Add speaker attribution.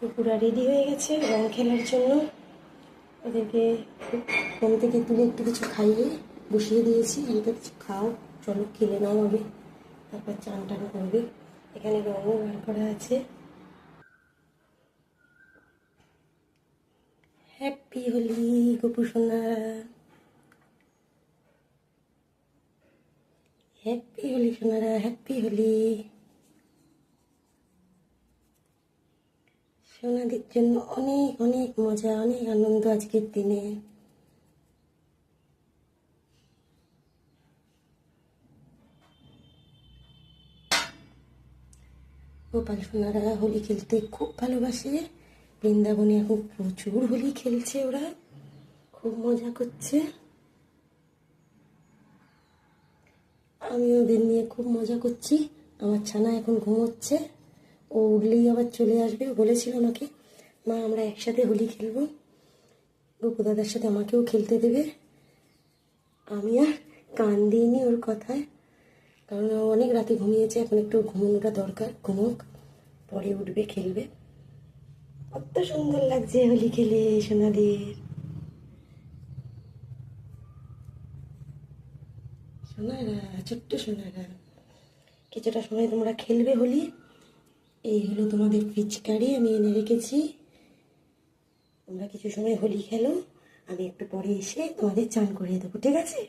Speaker 1: Kukura ready হয়ে গেছে রং খেলার জন্য ওদেরকে ঘুম থেকে তুলে একটু কিছু খাইয়ে বসিয়ে দিয়েছি। আমাকে কিছু খাও, চলো খেলে নাও আগে। তারপর চান টান করবে। এখানে রঙও বার করা আছে। হ্যাপি হোলি গোপু সোনা। হ্যাপি হোলি সোনারা হ্যাপি হোলি সোনাদের জন্য অনেক অনেক মজা, অনেক আনন্দ আজকের দিনে। গোপাল সোনারা হোলি খেলতে খুব ভালোবাসে। বৃন্দাবনে এখন প্রচুর হোলি খেলছে ওরা। খুব মজা করছে। আমি ওদের নিয়ে খুব মজা করছি। আমার ছানা এখন ঘুমোচ্ছে। ও উঠলেই আবার চলে আসবে। বলেছিল আমাকে, মা, আমরা একসাথে হোলি খেলব। দাদার সাথে আমাকেও খেলতে দেবে। আমি আর কান দিইনি ওর কথায়। কারণ অনেক রাতে ঘুমিয়েছে, এখন একটু ঘুমানোটা দরকার, ঘুমোক, পরে উঠবে, খেলবে। কত সুন্দর লাগছে হোলি খেলে সোনাদের। সোনারা, ছোট্ট সোনারা, কিছুটা সময় তোমরা খেলবে হোলি। এই হলো তোমাদের পিচকারি, আমি এনে রেখেছি। তোমরা কিছু সময় হোলি খেলো, আমি একটু পরে এসে তোমাদের চান করিয়ে দেবো, ঠিক আছে?